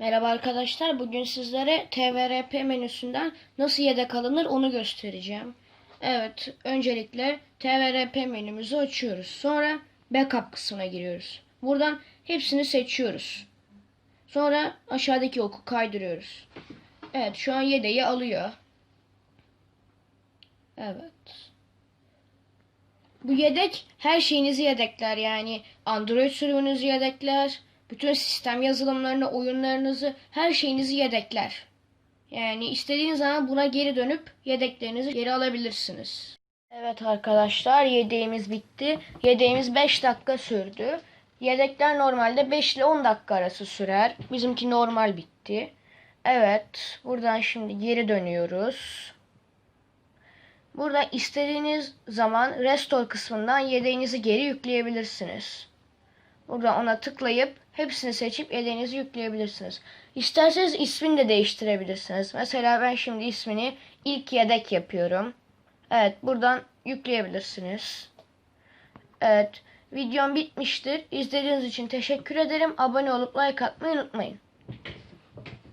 Merhaba arkadaşlar. Bugün sizlere TVRP menüsünden nasıl yedek alınır onu göstereceğim. Evet, öncelikle TVRP menümüzü açıyoruz. Sonra backup kısmına giriyoruz. Buradan hepsini seçiyoruz. Sonra aşağıdaki oku kaydırıyoruz. Evet, şu an yedeği alıyor. Evet. Bu yedek her şeyinizi yedekler yani Android sürümünüzü yedekler, bütün sistem yazılımlarını, oyunlarınızı, her şeyinizi yedekler. Yani istediğiniz zaman buna geri dönüp yedeklerinizi geri alabilirsiniz. Evet arkadaşlar yedeğimiz bitti. Yedeğimiz 5 dakika sürdü. Yedekler normalde 5 ile 10 dakika arası sürer. Bizimki normal bitti. Evet buradan şimdi geri dönüyoruz. Burada istediğiniz zaman restore kısmından yedeğinizi geri yükleyebilirsiniz. Buradan ona tıklayıp hepsini seçip yedeğinizi yükleyebilirsiniz. İsterseniz ismini de değiştirebilirsiniz. Mesela ben şimdi ismini ilk yedek yapıyorum. Evet buradan yükleyebilirsiniz. Evet videom bitmiştir. İzlediğiniz için teşekkür ederim. Abone olup like atmayı unutmayın.